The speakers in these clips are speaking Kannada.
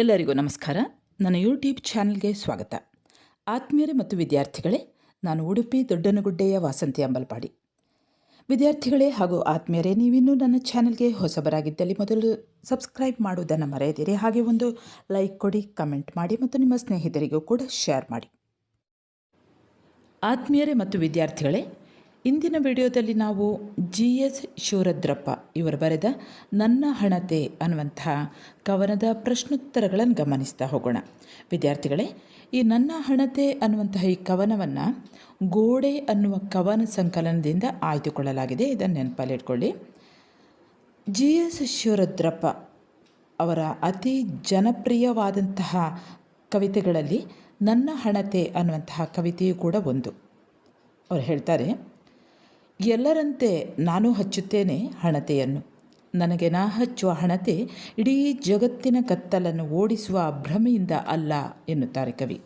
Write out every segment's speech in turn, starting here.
ಎಲ್ಲರಿಗೂ ನಮಸ್ಕಾರ. ನನ್ನ ಯೂಟ್ಯೂಬ್ ಚಾನಲ್ಗೆ ಸ್ವಾಗತ. ಆತ್ಮೀಯರೇ ಮತ್ತು ವಿದ್ಯಾರ್ಥಿಗಳೇ, ನಾನು ಉಡುಪಿ ದೊಡ್ಡನಗುಡ್ಡೆಯ ವಾಸಂತಿ ಅಂಬಲ್ಪಾಡಿ. ವಿದ್ಯಾರ್ಥಿಗಳೇ ಹಾಗೂ ಆತ್ಮೀಯರೇ, ನೀವಿನ್ನೂ ನನ್ನ ಚಾನಲ್ಗೆ ಹೊಸಬರಾಗಿದ್ದಲ್ಲಿ ಮೊದಲು ಸಬ್ಸ್ಕ್ರೈಬ್ ಮಾಡುವುದನ್ನು ಮರೆಯದಿರಿ. ಹಾಗೆ ಒಂದು ಲೈಕ್ ಕೊಡಿ, ಕಮೆಂಟ್ ಮಾಡಿ ಮತ್ತು ನಿಮ್ಮ ಸ್ನೇಹಿತರಿಗೂ ಕೂಡ ಶೇರ್ ಮಾಡಿ. ಆತ್ಮೀಯರೇ ಮತ್ತು ವಿದ್ಯಾರ್ಥಿಗಳೇ ಇಂದಿನ ವಿಡಿಯೋದಲ್ಲಿ ನಾವು ಜಿ ಎಸ್ ಶಿವರದ್ರಪ್ಪ ಇವರು ಬರೆದ ನನ್ನ ಹಣತೆ ಅನ್ನುವಂತಹ ಕವನದ ಪ್ರಶ್ನೋತ್ತರಗಳನ್ನು ಗಮನಿಸ್ತಾ ಹೋಗೋಣ. ವಿದ್ಯಾರ್ಥಿಗಳೇ, ಈ ನನ್ನ ಹಣತೆ ಅನ್ನುವಂತಹ ಈ ಕವನವನ್ನು ಗೋಡೆ ಅನ್ನುವ ಕವನ ಸಂಕಲನದಿಂದ ಆಯ್ದುಕೊಳ್ಳಲಾಗಿದೆ. ಇದನ್ನು ನೆನಪಲ್ಲಿಟ್ಕೊಳ್ಳಿ ಜಿ ಎಸ್ ಶಿವರದ್ರಪ್ಪ ಅವರ ಅತಿ ಜನಪ್ರಿಯವಾದಂತಹ ಕವಿತೆಗಳಲ್ಲಿ ನನ್ನ ಹಣತೆ ಅನ್ನುವಂತಹ ಕವಿತೆಯೂ ಕೂಡ ಒಂದು. ಅವರು ಹೇಳ್ತಾರೆ ಎಲ್ಲರಂತೆ ನಾನು ಹಚ್ಚುತ್ತೇನೆ ಹಣತೆಯನ್ನು. ನನಗೆ ನಾ ಹಚ್ಚುವ ಹಣತೆ ಇಡೀ ಜಗತ್ತಿನ ಕತ್ತಲನ್ನು ಓಡಿಸುವ ಭ್ರಮೆಯಿಂದ ಅಲ್ಲ ಎನ್ನುತ್ತಾರೆ ಕವಿ.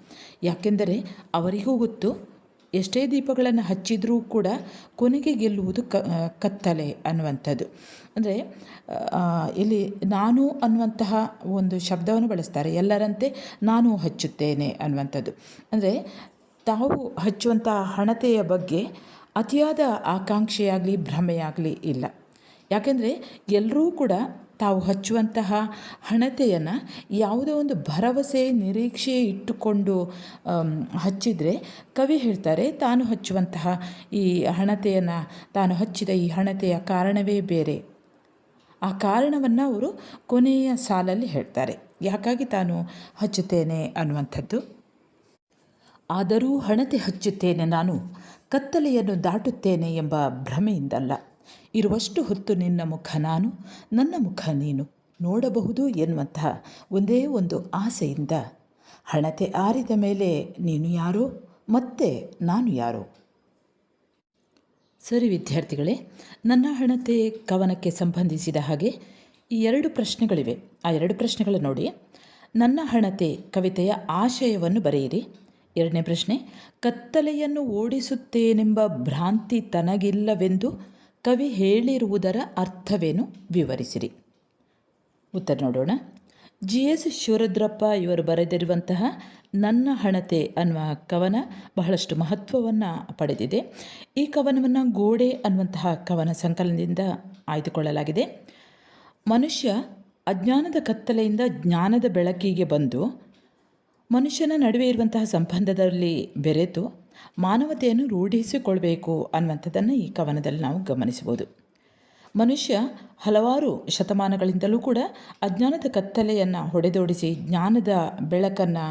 ಯಾಕೆಂದರೆ ಅವರಿಗೂ ಗೊತ್ತು, ಎಷ್ಟೇ ದೀಪಗಳನ್ನು ಹಚ್ಚಿದರೂ ಕೂಡ ಕೊನೆಗೆ ಗೆಲ್ಲುವುದು ಕ ಕತ್ತಲೆ ಅನ್ನುವಂಥದ್ದು. ಅಂದರೆ ಇಲ್ಲಿ ನಾನು ಅನ್ನುವಂತಹ ಒಂದು ಶಬ್ದವನ್ನು ಬಳಸ್ತಾರೆ, ಎಲ್ಲರಂತೆ ನಾನು ಹಚ್ಚುತ್ತೇನೆ ಅನ್ನುವಂಥದ್ದು. ಅಂದರೆ, ತಾವು ಹಚ್ಚುವಂತಹ ಹಣತೆಯ ಬಗ್ಗೆ ಅತಿಯಾದ ಆಕಾಂಕ್ಷೆಯಾಗಲಿ, ಭ್ರಮೆಯಾಗಲಿ ಇಲ್ಲ. ಯಾಕೆಂದರೆ ಎಲ್ಲರೂ ಕೂಡ ತಾವು ಹಚ್ಚುವಂತಹ ಹಣತೆಯನ್ನು ಯಾವುದೋ ಒಂದು ಭರವಸೆ, ನಿರೀಕ್ಷೆ ಇಟ್ಟುಕೊಂಡು ಹಚ್ಚಿದರೆ ಕವಿ ಹೇಳ್ತಾರೆ, ತಾನು ಹಚ್ಚುವಂತಹ ಈ ಹಣತೆಯನ್ನು, ತಾನು ಹಚ್ಚಿದ ಈ ಹಣತೆಯ ಕಾರಣವೇ ಬೇರೆ. ಆ ಕಾರಣವನ್ನು ಅವರು ಕೊನೆಯ ಸಾಲಲ್ಲಿ ಹೇಳ್ತಾರೆ. ಯಾಕಾಗಿ ತಾನು ಹಚ್ಚುತ್ತೇನೆ ಅನ್ನುವಂಥದ್ದು? ಆದರೂ ಹಣತೆ ಹಚ್ಚುತ್ತೇನೆ ನಾನು. ಕತ್ತಲೆಯನ್ನು ದಾಟುತ್ತೇನೆ ಎಂಬ ಭ್ರಮೆಯಿಂದಲ್ಲ. ಇರುವಷ್ಟು ಹೊತ್ತು ನಿನ್ನ ಮುಖ ನಾನು, ನನ್ನ ಮುಖ ನೀನು ನೋಡಬಹುದು ಎನ್ನುವಂತಹ ಒಂದೇ ಒಂದು ಆಸೆಯಿಂದ ಹಣತೆ ಆರಿದ ಮೇಲೆ ನೀನು ಯಾರೋ, ಮತ್ತೆ ನಾನು ಯಾರೋ? ಸರಿ ವಿದ್ಯಾರ್ಥಿಗಳೇ, ನನ್ನ ಹಣತೆ ಕವನಕ್ಕೆ ಸಂಬಂಧಿಸಿದ ಹಾಗೆ ಈ ಎರಡು ಪ್ರಶ್ನೆಗಳಿವೆ. ಆ ಎರಡು ಪ್ರಶ್ನೆಗಳು ನೋಡಿ. ನನ್ನ ಹಣತೆ ಕವಿತೆಯ ಆಶಯವನ್ನು ಬರೆಯಿರಿ. ಎರಡನೇ ಪ್ರಶ್ನೆ, ಕತ್ತಲೆಯನ್ನು ಓಡಿಸುತ್ತೇನೆಂಬ ಭ್ರಾಂತಿ ತನಗಿಲ್ಲವೆಂದು ಕವಿ ಹೇಳಿರುವುದರ ಅರ್ಥವೇನು? ವಿವರಿಸಿರಿ. ಉತ್ತರ ನೋಡೋಣ. ಜಿ ಎಸ್ ಶಿವರುದ್ರಪ್ಪ ಇವರು ಬರೆದಿರುವಂತಹ ನನ್ನ ಹಣತೆ ಅನ್ನುವ ಕವನ ಬಹಳಷ್ಟು ಮಹತ್ವವನ್ನು ಪಡೆದಿದೆ. ಈ ಕವನವನ್ನು ಗೋಡೆ ಅನ್ನುವಂತಹ ಕವನ ಸಂಕಲನದಿಂದ ಆಯ್ದುಕೊಳ್ಳಲಾಗಿದೆ. ಮನುಷ್ಯ ಅಜ್ಞಾನದ ಕತ್ತಲೆಯಿಂದ ಜ್ಞಾನದ ಬೆಳಕಿಗೆ ಬಂದು ಮನುಷ್ಯನ ನಡುವೆ ಇರುವಂತಹ ಸಂಬಂಧದಲ್ಲಿ ಬೆರೆತು ಮಾನವತೆಯನ್ನು ರೂಢಿಸಿಕೊಳ್ಬೇಕು ಅನ್ನುವಂಥದ್ದನ್ನು ಈ ಕವನದಲ್ಲಿ ನಾವು ಗಮನಿಸ್ಬೋದು ಮನುಷ್ಯ ಹಲವಾರು ಶತಮಾನಗಳಿಂದಲೂ ಕೂಡ ಅಜ್ಞಾನದ ಕತ್ತಲೆಯನ್ನು ಹೊಡೆದೋಡಿಸಿ ಜ್ಞಾನದ ಬೆಳಕನ್ನು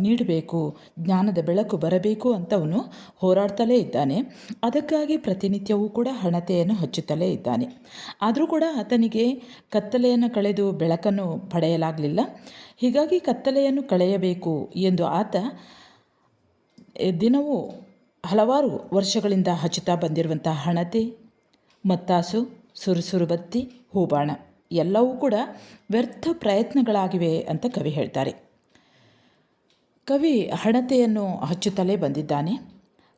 ನೀಡಬೇಕು, ಜ್ಞಾನದ ಬೆಳಕು ಬರಬೇಕು ಅಂತವನು ಹೋರಾಡ್ತಲೇ ಇದ್ದಾನೆ. ಅದಕ್ಕಾಗಿ ಪ್ರತಿನಿತ್ಯವೂ ಕೂಡ ಹಣತೆಯನ್ನು ಹಚ್ಚುತ್ತಲೇ ಇದ್ದಾನೆ. ಆದರೂ ಕೂಡ ಆತನಿಗೆ ಕತ್ತಲೆಯನ್ನು ಕಳೆದು ಬೆಳಕನ್ನು ಪಡೆಯಲಾಗಲಿಲ್ಲ. ಹೀಗಾಗಿ ಕತ್ತಲೆಯನ್ನು ಕಳೆಯಬೇಕು ಎಂದು ಆತ ದಿನವೂ ಹಲವಾರು ವರ್ಷಗಳಿಂದ ಹಚ್ಚುತ್ತಾ ಬಂದಿರುವಂಥ ಹಣತೆ, ಮತ್ತಾಸು ಸುರುಸುರು ಬತ್ತಿ ಹೂಬಾಣ ಎಲ್ಲವೂ ಕೂಡ ವ್ಯರ್ಥ ಪ್ರಯತ್ನಗಳಾಗಿವೆ ಅಂತ ಕವಿ ಹೇಳ್ತಾರೆ. ಕವಿ ಹಣತೆಯನ್ನು ಹಚ್ಚುತ್ತಲೇ ಬಂದಿದ್ದಾನೆ.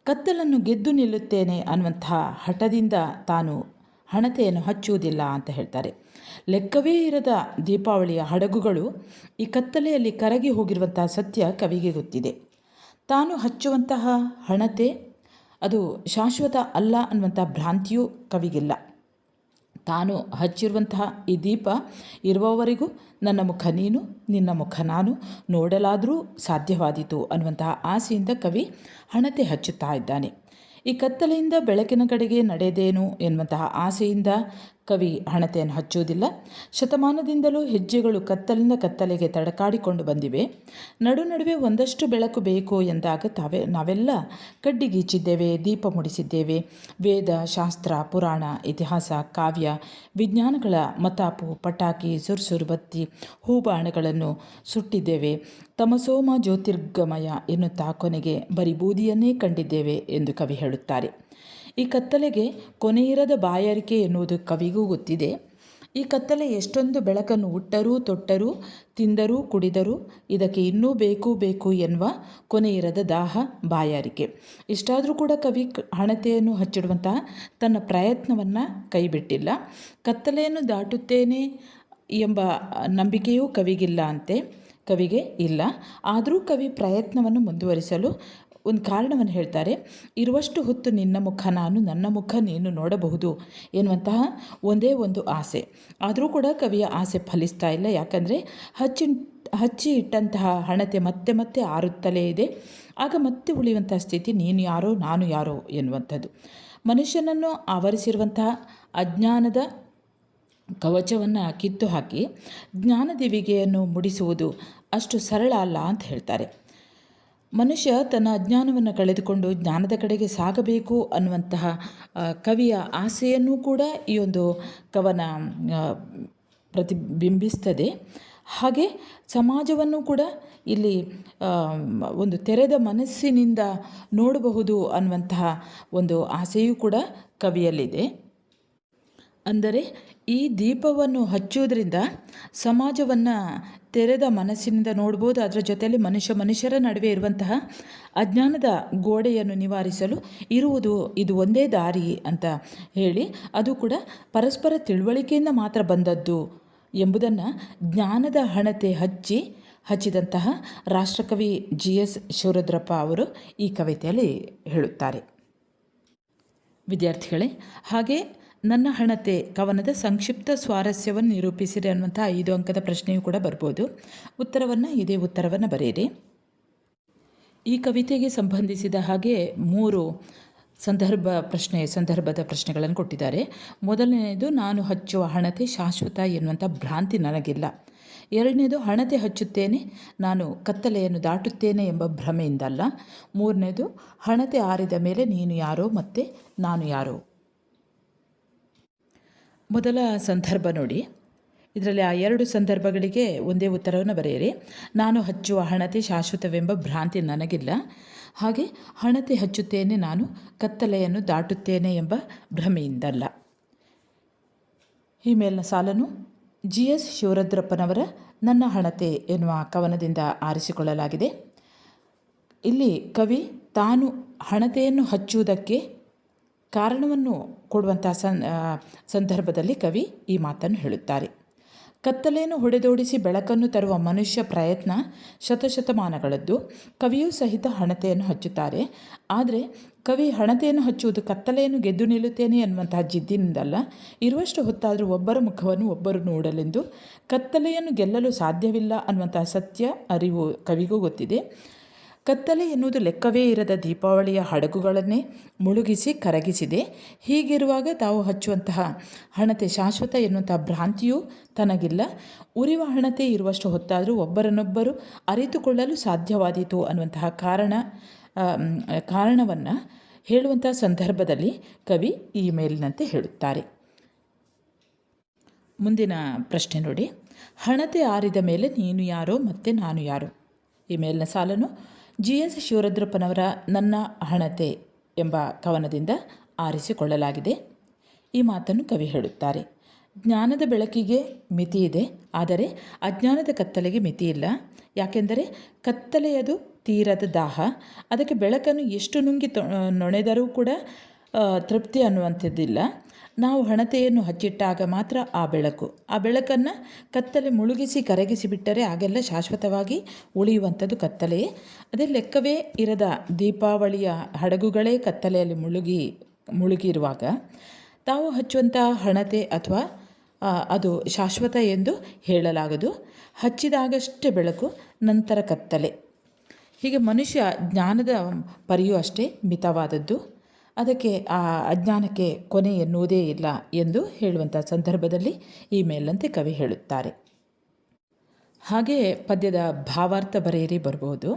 ಕತ್ತಲನ್ನು ಗೆದ್ದು ನಿಲ್ಲುತ್ತೇನೆ ಅನ್ನುವಂಥ ಹಠದಿಂದ ತಾನು ಹಣತೆಯನ್ನು ಹಚ್ಚುವುದಿಲ್ಲ ಅಂತ ಹೇಳ್ತಾರೆ. ಲೆಕ್ಕವೇ ಇರದ ದೀಪಾವಳಿಯ ಹಡಗುಗಳು ಈ ಕತ್ತಲೆಯಲ್ಲಿ ಕರಗಿ ಹೋಗಿರುವಂತಹ ಸತ್ಯ ಕವಿಗೆ ಗೊತ್ತಿದೆ. ತಾನು ಹಚ್ಚುವಂತಹ ಹಣತೆ ಅದು ಶಾಶ್ವತ ಅಲ್ಲ ಅನ್ನುವಂಥ ಭ್ರಾಂತಿಯೂ ಕವಿಗಿಲ್ಲ. ತಾನು ಹಚ್ಚಿರುವಂತಹ ಈ ದೀಪ ಇರುವವರೆಗೂ ನನ್ನ ಮುಖ ನೀನು, ನಿನ್ನ ಮುಖ ನಾನು ನೋಡಲಾದರೂ ಸಾಧ್ಯವಾದೀತು ಅನ್ನುವಂತಹ ಆಸೆಯಿಂದ ಕವಿ ಹಣತೆ ಹಚ್ಚುತ್ತಾ ಇದ್ದಾನೆ. ಈ ಕತ್ತಲೆಯಿಂದ ಬೆಳಕಿನ ಕಡೆಗೆ ನಡೆದೇನು ಎನ್ನುವಂತಹ ಆಸೆಯಿಂದ ಕವಿ ಹಣತೆಯನ್ನು ಹಚ್ಚುವುದಿಲ್ಲ. ಶತಮಾನದಿಂದಲೂ ಹೆಜ್ಜೆಗಳು ಕತ್ತಲಿನ ಕತ್ತಲೆಗೆ ತಡಕಾಡಿಕೊಂಡು ಬಂದಿವೆ. ನಡು ನಡುವೆ ಒಂದಷ್ಟು ಬೆಳಕು ಬೇಕು ಎಂದಾಗ ತಾವೇ, ನಾವೆಲ್ಲ ಕಡ್ಡಿಗೀಚಿದ್ದೇವೆ, ದೀಪ ಮುಡಿಸಿದ್ದೇವೆ. ವೇದ, ಶಾಸ್ತ್ರ, ಪುರಾಣ, ಇತಿಹಾಸ, ಕಾವ್ಯ, ವಿಜ್ಞಾನಗಳ ಮತಾಪು, ಪಟಾಕಿ, ಸುರ್ಸುರು ಬತ್ತಿ, ಹೂಬಾಣಗಳನ್ನು ಸುಟ್ಟಿದ್ದೇವೆ. ತಮಸೋಮ ಜ್ಯೋತಿರ್ಗಮಯ ಎನ್ನುತ್ತಾ ಕೊನೆಗೆ ಬರೀ ಬೂದಿಯನ್ನೇ ಕಂಡಿದ್ದೇವೆ ಎಂದು ಕವಿ ಹೇಳುತ್ತಾರೆ. ಈ ಕತ್ತಲೆಗೆ ಕೊನೆಯಿರದ ಬಾಯಾರಿಕೆ ಎನ್ನುವುದು ಕವಿಗೂ ಗೊತ್ತಿದೆ. ಈ ಕತ್ತಲೆ ಎಷ್ಟೊಂದು ಬೆಳಕನ್ನು ಹುಟ್ಟರೂ ತೊಟ್ಟರೂ, ತಿಂದರೂ, ಕುಡಿದರೂ ಇದಕ್ಕೆ ಇನ್ನೂ ಬೇಕು ಬೇಕು ಎನ್ನುವ ಕೊನೆಯಿರದ ದಾಹ, ಬಾಯಾರಿಕೆ. ಇಷ್ಟಾದರೂ ಕೂಡ ಕವಿ ಹಣತೆಯನ್ನು ಹಚ್ಚಿಡುವಂತಹ ತನ್ನ ಪ್ರಯತ್ನವನ್ನು ಕೈಬಿಟ್ಟಿಲ್ಲ. ಕತ್ತಲೆಯನ್ನು ದಾಟುತ್ತೇನೆ ಎಂಬ ನಂಬಿಕೆಯೂ ಕವಿಗಿಲ್ಲ ಅಂತೆ, ಕವಿಗೆ ಇಲ್ಲ. ಆದರೂ ಕವಿ ಪ್ರಯತ್ನವನ್ನು ಮುಂದುವರಿಸಲು ಒಂದು ಕಾರಣವನ್ನು ಹೇಳ್ತಾರೆ, ಇರುವಷ್ಟು ಹೊತ್ತು ನಿನ್ನ ಮುಖ ನಾನು ನನ್ನ ಮುಖ ನೀನು ನೋಡಬಹುದು ಎನ್ನುವಂತಹ ಒಂದೇ ಒಂದು ಆಸೆ. ಆದರೂ ಕೂಡ ಕವಿಯ ಆಸೆ ಫಲಿಸ್ತಾ ಇಲ್ಲ. ಯಾಕಂದರೆ ಹಚ್ಚಿ ಹಚ್ಚಿ ಇಟ್ಟಂತಹ ಹಣತೆ ಮತ್ತೆ ಮತ್ತೆ ಆರುತ್ತಲೇ ಇದೆ. ಆಗ ಮತ್ತೆ ಉಳಿಯುವಂತಹ ಸ್ಥಿತಿ ನೀನು ಯಾರೋ ನಾನು ಯಾರೋ ಎನ್ನುವಂಥದ್ದು. ಮನುಷ್ಯನನ್ನು ಆವರಿಸಿರುವಂತಹ ಅಜ್ಞಾನದ ಕವಚವನ್ನು ಕಿತ್ತು ಹಾಕಿ ಜ್ಞಾನದಿವಿಗೆಯನ್ನು ಮುಡಿಸುವುದು ಅಷ್ಟು ಸರಳ ಅಲ್ಲ ಅಂತ ಹೇಳ್ತಾರೆ. ಮನುಷ್ಯ ತನ್ನ ಅಜ್ಞಾನವನ್ನು ಕಳೆದುಕೊಂಡು ಜ್ಞಾನದ ಕಡೆಗೆ ಸಾಗಬೇಕು ಅನ್ನುವಂತಹ ಕವಿಯ ಆಸೆಯನ್ನು ಕೂಡ ಈ ಒಂದು ಕವನ ಪ್ರತಿಬಿಂಬಿಸ್ತದೆ. ಹಾಗೆ ಸಮಾಜವನ್ನು ಕೂಡ ಇಲ್ಲಿ ಒಂದು ತೆರೆದ ಮನಸ್ಸಿನಿಂದ ನೋಡಬಹುದು ಅನ್ನುವಂತಹ ಒಂದು ಆಸೆಯೂ ಕೂಡ ಕವಿಯಲ್ಲಿದೆ. ಅಂದರೆ ಈ ದೀಪವನ್ನು ಹಚ್ಚುವುದರಿಂದ ಸಮಾಜವನ್ನು ತೆರೆದ ಮನಸ್ಸಿನಿಂದ ನೋಡ್ಬೋದು. ಅದರ ಜೊತೆಯಲ್ಲಿ ಮನುಷ್ಯ ಮನುಷ್ಯರ ನಡುವೆ ಇರುವಂತಹ ಅಜ್ಞಾನದ ಗೋಡೆಯನ್ನು ನಿವಾರಿಸಲು ಇರುವುದು ಇದು ಒಂದೇ ದಾರಿ ಅಂತ ಹೇಳಿ ಅದು ಕೂಡ ಪರಸ್ಪರ ತಿಳುವಳಿಕೆಯಿಂದ ಮಾತ್ರ ಬಂದದ್ದು ಎಂಬುದನ್ನು ಜ್ಞಾನದ ಹಣತೆ ಹಚ್ಚಿ ಹಚ್ಚಿದಂತಹ ರಾಷ್ಟ್ರಕವಿ ಜಿ ಎಸ್ ಶಿವರುದ್ರಪ್ಪ ಅವರು ಈ ಕವಿತೆಯಲ್ಲಿ ಹೇಳುತ್ತಾರೆ. ವಿದ್ಯಾರ್ಥಿಗಳೇ, ಹಾಗೆ ನನ್ನ ಹಣತೆ ಕವನದ ಸಂಕ್ಷಿಪ್ತ ಸ್ವಾರಸ್ಯವನ್ನು ನಿರೂಪಿಸಿರಿ ಅನ್ನುವಂಥ ಐದು ಅಂಕದ ಪ್ರಶ್ನೆಯೂ ಕೂಡ ಬರ್ಬೋದು. ಉತ್ತರವನ್ನು ಇದೇ ಉತ್ತರವನ್ನು ಬರೆಯಿರಿ. ಈ ಕವಿತೆಗೆ ಸಂಬಂಧಿಸಿದ ಹಾಗೆ ಮೂರು ಸಂದರ್ಭ ಪ್ರಶ್ನೆ, ಸಂದರ್ಭದ ಪ್ರಶ್ನೆಗಳನ್ನು ಕೊಟ್ಟಿದ್ದಾರೆ. ಮೊದಲನೆಯದು, ನಾನು ಹಚ್ಚುವ ಹಣತೆ ಶಾಶ್ವತ ಎನ್ನುವಂಥ ಭ್ರಾಂತಿ ನನಗಿಲ್ಲ. ಎರಡನೇದು ಹಣತೆ ಹಚ್ಚುತ್ತೇನೆ, ನಾನು ಕತ್ತಲೆಯನ್ನು ದಾಟುತ್ತೇನೆ ಎಂಬ ಭ್ರಮೆಯಿಂದಲ್ಲ. ಮೂರನೇದು ಹಣತೆ ಆರಿದ ಮೇಲೆ ನೀನು ಯಾರೋ ಮತ್ತು ನಾನು ಯಾರೋ? ಮೊದಲ ಸಂದರ್ಭ ನೋಡಿ. ಇದರಲ್ಲಿ ಆ ಎರಡು ಸಂದರ್ಭಗಳಿಗೆ ಒಂದೇ ಉತ್ತರವನ್ನು ಬರೆಯಿರಿ. ನಾನು ಹಚ್ಚುವ ಹಣತೆ ಶಾಶ್ವತವೆಂಬ ಭ್ರಾಂತಿ ನನಗಿಲ್ಲ. ಹಾಗೆ ಹಣತೆ ಹಚ್ಚುತ್ತೇನೆ ನಾನು ಕತ್ತಲೆಯನ್ನು ದಾಟುತ್ತೇನೆ ಎಂಬ ಭ್ರಮೆಯಿಂದಲ್ಲ. ಈ ಮೇಲಿನ ಸಾಲನ್ನು ಜಿ ಎಸ್ ಶಿವರುದ್ರಪ್ಪನವರ ನನ್ನ ಹಣತೆ ಎನ್ನುವ ಕವನದಿಂದ ಆರಿಸಿಕೊಳ್ಳಲಾಗಿದೆ. ಇಲ್ಲಿ ಕವಿ ತಾನು ಹಣತೆಯನ್ನು ಹಚ್ಚುವುದಕ್ಕೆ ಕಾರಣವನ್ನು ಕೊಡುವಂಥ ಸನ್ ಸಂದರ್ಭದಲ್ಲಿ ಕವಿ ಈ ಮಾತನ್ನು ಹೇಳುತ್ತಾರೆ. ಕತ್ತಲೆಯನ್ನು ಹೊಡೆದೋಡಿಸಿ ಬೆಳಕನ್ನು ತರುವ ಮನುಷ್ಯ ಪ್ರಯತ್ನ ಶತಶತಮಾನಗಳದ್ದು. ಕವಿಯೂ ಸಹಿತ ಹಣತೆಯನ್ನು ಹಚ್ಚುತ್ತಾರೆ. ಆದರೆ ಕವಿ ಹಣತೆಯನ್ನು ಹಚ್ಚುವುದು ಕತ್ತಲೆಯನ್ನು ಗೆದ್ದು ನಿಲ್ಲುತ್ತೇನೆ ಎನ್ನುವಂತಹ ಜಿದ್ದಿನಿಂದಲ್ಲ, ಇರುವಷ್ಟು ಹೊತ್ತಾದರೂ ಒಬ್ಬರ ಮುಖವನ್ನು ಒಬ್ಬರು ನೋಡಲೆಂದು. ಕತ್ತಲೆಯನ್ನು ಗೆಲ್ಲಲು ಸಾಧ್ಯವಿಲ್ಲ ಅನ್ನುವಂತಹ ಸತ್ಯ ಅರಿವು ಕವಿಗೂ ಗೊತ್ತಿದೆ. ಕತ್ತಲೆ ಎನ್ನುವುದು ಲೆಕ್ಕವೇ ಇರದ ದೀಪಾವಳಿಯ ಹಡಗುಗಳನ್ನೇ ಮುಳುಗಿಸಿ ಕರಗಿಸಿದೆ. ಹೀಗಿರುವಾಗ ತಾವು ಹಚ್ಚುವಂತಹ ಹಣತೆ ಶಾಶ್ವತ ಎನ್ನುವಂತಹ ಭ್ರಾಂತಿಯೂ ತನಗಿಲ್ಲ. ಉರಿವ ಹಣತೆ ಇರುವಷ್ಟು ಹೊತ್ತಾದರೂ ಒಬ್ಬರನ್ನೊಬ್ಬರು ಅರಿತುಕೊಳ್ಳಲು ಸಾಧ್ಯವಾದೀತು ಅನ್ನುವಂತಹ ಕಾರಣ ಕಾರಣವನ್ನು ಹೇಳುವಂತಹ ಸಂದರ್ಭದಲ್ಲಿ ಕವಿ ಈ ಮೇಲಿನಂತೆ ಹೇಳುತ್ತಾರೆ. ಮುಂದಿನ ಪ್ರಶ್ನೆ ನೋಡಿ. ಹಣತೆ ಆರಿದ ಮೇಲೆ ನೀನು ಯಾರೋ ಮತ್ತು ನಾನು ಯಾರು? ಈ ಮೇಲಿನ ಸಾಲನ್ನು ಜಿ ಎಸ್ ಶಿವರುದ್ರಪ್ಪನವರ ನನ್ನ ಹಣತೆ ಎಂಬ ಕವನದಿಂದ ಆರಿಸಿಕೊಳ್ಳಲಾಗಿದೆ. ಈ ಮಾತನ್ನು ಕವಿ ಹೇಳುತ್ತಾರೆ. ಜ್ಞಾನದ ಬೆಳಕಿಗೆ ಮಿತಿ ಇದೆ, ಆದರೆ ಅಜ್ಞಾನದ ಕತ್ತಲೆಗೆ ಮಿತಿ ಇಲ್ಲ. ಯಾಕೆಂದರೆ ಕತ್ತಲೆಯದು ತೀರದ ದಾಹ. ಅದಕ್ಕೆ ಬೆಳಕನ್ನು ಎಷ್ಟು ನುಂಗಿ ನೊಣೆದರೂ ಕೂಡ ತೃಪ್ತಿ ಅನ್ನುವಂಥದ್ದಿಲ್ಲ. ನಾವು ಹಣತೆಯನ್ನು ಹಚ್ಚಿಟ್ಟಾಗ ಮಾತ್ರ ಆ ಬೆಳಕು. ಆ ಬೆಳಕನ್ನು ಕತ್ತಲೆ ಮುಳುಗಿಸಿ ಕರಗಿಸಿ ಬಿಟ್ಟರೆ ಆಗೆಲ್ಲ ಶಾಶ್ವತವಾಗಿ ಉಳಿಯುವಂಥದ್ದು ಕತ್ತಲೆಯೇ ಅದೇ ಲೆಕ್ಕವೇ ಇರದ ದೀಪಾವಳಿಯ ಹಡಗುಗಳೇ ಕತ್ತಲೆಯಲ್ಲಿ ಮುಳುಗಿ, ಮುಳುಗಿರುವಾಗ ತಾವು ಹಚ್ಚುವಂಥ ಹಣತೆ ಅಥವಾ ಅದು ಶಾಶ್ವತ ಎಂದು ಹೇಳಲಾಗದು. ಹಚ್ಚಿದಾಗಷ್ಟೇ ಬೆಳಕು, ನಂತರ ಕತ್ತಲೆ. ಹೀಗೆ ಮನುಷ್ಯ ಜ್ಞಾನದ ಪರಿಯು ಅಷ್ಟೇ ಮಿತವಾದದ್ದು. ಅದಕ್ಕೆ ಆ ಅಜ್ಞಾನಕ್ಕೆ ಕೊನೆ ಎನ್ನುವುದೇ ಇಲ್ಲ ಎಂದು ಹೇಳುವಂಥ ಸಂದರ್ಭದಲ್ಲಿ ಈ ಮೇಲಂತೆ ಕವಿ ಹೇಳುತ್ತಾರೆ. ಹಾಗೆ ಪದ್ಯದ ಭಾವಾರ್ಥ ಬರೆಯರಿ ಬರಬಹುದು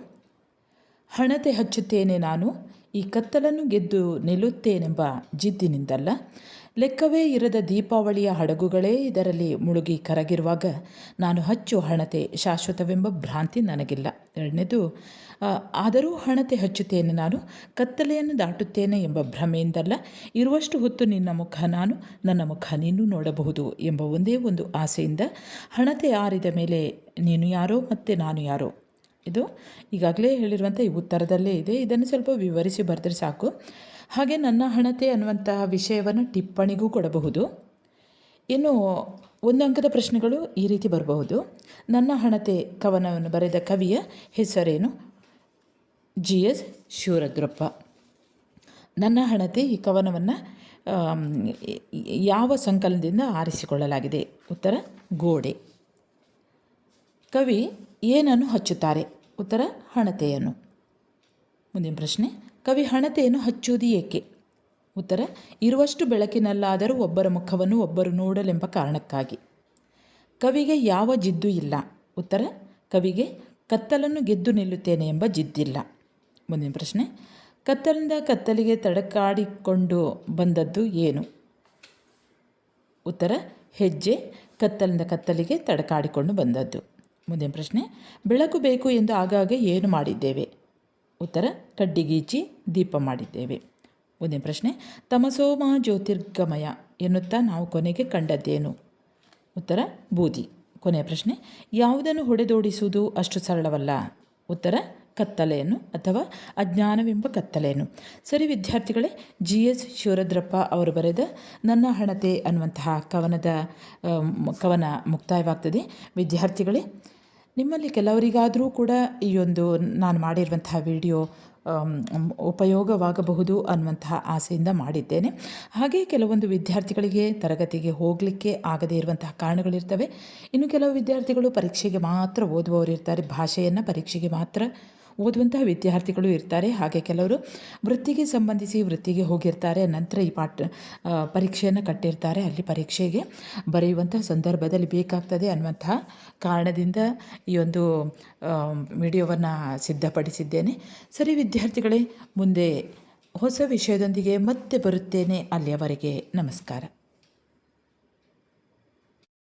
ಹಣತೆ ಹಚ್ಚುತ್ತೇನೆ ನಾನು, ಈ ಕತ್ತಲನ್ನು ಗೆದ್ದು ನಿಲ್ಲುತ್ತೇನೆಂಬ ಜಿದ್ದಿನಿಂದಲ್ಲ ಲೆಕ್ಕವೇ ಇರದ ದೀಪಾವಳಿಯ ಹಡಗುಗಳೇ ಇದರಲ್ಲಿ ಮುಳುಗಿ ಕರಗಿರುವಾಗ ನಾನು ಹಚ್ಚು ಹಣತೆ ಶಾಶ್ವತವೆಂಬ ಭ್ರಾಂತಿ ನನಗಿಲ್ಲ. ಎರಡನೇದು ಆದರೂ ಹಣತೆ ಹಚ್ಚುತ್ತೇನೆ ನಾನು, ಕತ್ತಲೆಯನ್ನು ದಾಟುತ್ತೇನೆ ಎಂಬ ಭ್ರಮೆಯಿಂದಲ್ಲ, ಇರುವಷ್ಟು ಹೊತ್ತು ನಿನ್ನ ಮುಖ ನಾನು, ನನ್ನ ಮುಖ ನೀನು ನೋಡಬಹುದು ಎಂಬ ಒಂದೇ ಒಂದು ಆಸೆಯಿಂದ ಹಣತೆ ಆರಿದ ಮೇಲೆ ನೀನು ಯಾರೋ ಮತ್ತು ನಾನು ಯಾರೋ ಇದು ಈಗಾಗಲೇ ಹೇಳಿರುವಂಥ ಈ ಉತ್ತರದಲ್ಲೇ ಇದೆ. ಇದನ್ನು ಸ್ವಲ್ಪ ವಿವರಿಸಿ ಬರೆದ್ರೆ ಸಾಕು. ಹಾಗೆ ನನ್ನ ಹಣತೆ ಅನ್ನುವಂತಹ ವಿಷಯವನ್ನು ಟಿಪ್ಪಣಿಗೂ ಕೊಡಬಹುದು. ಇನ್ನು ಒಂದು ಅಂಕದ ಪ್ರಶ್ನೆಗಳು ಈ ರೀತಿ ಬರಬಹುದು. ನನ್ನ ಹಣತೆ ಕವನವನ್ನು ಬರೆದ ಕವಿಯ ಹೆಸರೇನು? ಜಿ ಎಸ್ ಶಿವರದ್ರಪ್ಪ. ನನ್ನ ಹಣತೆ ಈ ಕವನವನ್ನು ಯಾವ ಸಂಕಲನದಿಂದ ಆರಿಸಿಕೊಳ್ಳಲಾಗಿದೆ? ಉತ್ತರ, ಗೋಡೆ. ಕವಿ, ಏನನ್ನು ಹಚ್ಚುತ್ತಾರೆ? ಉತ್ತರ ಹಣತೆಯನ್ನು. ಮುಂದಿನ ಪ್ರಶ್ನೆ, ಕವಿ ಹಣತೆಯನ್ನು ಹಚ್ಚುವುದು ಏಕೆ? ಉತ್ತರ, ಇರುವಷ್ಟು ಬೆಳಕಿನಲ್ಲಾದರೂ ಒಬ್ಬರ ಮುಖವನ್ನು ಒಬ್ಬರು ನೋಡಲೆಂಬ ಕಾರಣಕ್ಕಾಗಿ. ಕವಿಗೆ ಯಾವ ಜಿದ್ದು ಇಲ್ಲ. ಉತ್ತರ, ಕವಿಗೆ ಕತ್ತಲನ್ನು ಗೆದ್ದು ನಿಲ್ಲುತ್ತೇನೆ ಎಂಬ ಜಿದ್ದಿಲ್ಲ. ಮುಂದಿನ ಪ್ರಶ್ನೆ ಕತ್ತಲಿಂದ ಕತ್ತಲಿಗೆ ತಡಕಾಡಿಕೊಂಡು ಬಂದದ್ದು ಏನು? ಉತ್ತರ, ಹೆಜ್ಜೆ ಕತ್ತಲಿಂದ ಕತ್ತಲಿಗೆ ತಡಕಾಡಿಕೊಂಡು ಬಂದದ್ದು. ಮುಂದಿನ ಪ್ರಶ್ನೆ, ಬೆಳಕು ಬೇಕು ಎಂದು ಆಗಾಗ ಏನು ಮಾಡಿದ್ದೇವೆ? ಉತ್ತರ, ಕಡ್ಡಿಗೀಚಿ, ದೀಪ ಮಾಡಿದ್ದೇವೆ. ಮುಂದಿನ ಪ್ರಶ್ನೆ, ತಮಸೋಮ ಜ್ಯೋತಿರ್ಗಮಯ ಎನ್ನುತ್ತಾ ನಾವು ಕೊನೆಗೆ ಕಂಡದ್ದೇನು? ಉತ್ತರ, ಬೂದಿ. ಕೊನೆಯ ಪ್ರಶ್ನೆ, ಯಾವುದನ್ನು ಹೊಡೆದೋಡಿಸುವುದು ಅಷ್ಟು ಸರಳವಲ್ಲ? ಉತ್ತರ, ಕತ್ತಲೆಯನ್ನು ಅಥವಾ ಅಜ್ಞಾನವೆಂಬ ಕತ್ತಲೆಯನ್ನು. ಸರಿ ವಿದ್ಯಾರ್ಥಿಗಳೇ, ಜಿ ಎಸ್ ಶಿವರದ್ರಪ್ಪ ಅವರು ಬರೆದ ನನ್ನ ಹಣತೆ ಅನ್ನುವಂತಹ ಕವನದ ಕವನ ಮುಕ್ತಾಯವಾಗ್ತದೆ. ವಿದ್ಯಾರ್ಥಿಗಳೇ ನಿಮ್ಮಲ್ಲಿ ಕೆಲವರಿಗಾದರೂ ಕೂಡ ಈ ಒಂದು ನಾನು ಮಾಡಿರುವಂತಹ ವಿಡಿಯೋ ಉಪಯೋಗವಾಗಬಹುದು ಅನ್ನುವಂತಹ ಆಸೆಯಿಂದ ಮಾಡಿದ್ದೇನೆ. ಹಾಗೆ ಕೆಲವೊಂದು ವಿದ್ಯಾರ್ಥಿಗಳಿಗೆ ತರಗತಿಗೆ ಹೋಗಲಿಕ್ಕೆ ಆಗದೇ ಇರುವಂತಹ ಕಾರಣಗಳಿರ್ತವೆ. ಇನ್ನು ಕೆಲವು ವಿದ್ಯಾರ್ಥಿಗಳು ಪರೀಕ್ಷೆಗೆ ಮಾತ್ರ ಓದುವವರು ಇರ್ತಾರೆ ಭಾಷೆಯನ್ನು ಪರೀಕ್ಷೆಗೆ ಮಾತ್ರ ಓದುವಂತಹ ವಿದ್ಯಾರ್ಥಿಗಳು ಇರ್ತಾರೆ. ಹಾಗೆ ಕೆಲವರು ವೃತ್ತಿಗೆ ಸಂಬಂಧಿಸಿ ವೃತ್ತಿಗೆ ಹೋಗಿರ್ತಾರೆ. ನಂತರ ಈ ಪಾಠ ಪರೀಕ್ಷೆಯನ್ನು ಕಟ್ಟಿರ್ತಾರೆ ಅಲ್ಲಿ ಪರೀಕ್ಷೆಗೆ. ಬರೆಯುವಂತಹ ಸಂದರ್ಭದಲ್ಲಿ ಬೇಕಾಗ್ತದೆ ಅನ್ನುವಂತಹ ಕಾರಣದಿಂದ ಈ ಒಂದು ವಿಡಿಯೋವನ್ನು ಸಿದ್ಧಪಡಿಸಿದ್ದೇನೆ. ಸರಿ ವಿದ್ಯಾರ್ಥಿಗಳೇ, ಮುಂದೆ ಹೊಸ ವಿಷಯದೊಂದಿಗೆ ಮತ್ತೆ ಬರುತ್ತೇನೆ. ಅಲ್ಲಿಯವರೆಗೆ ನಮಸ್ಕಾರ.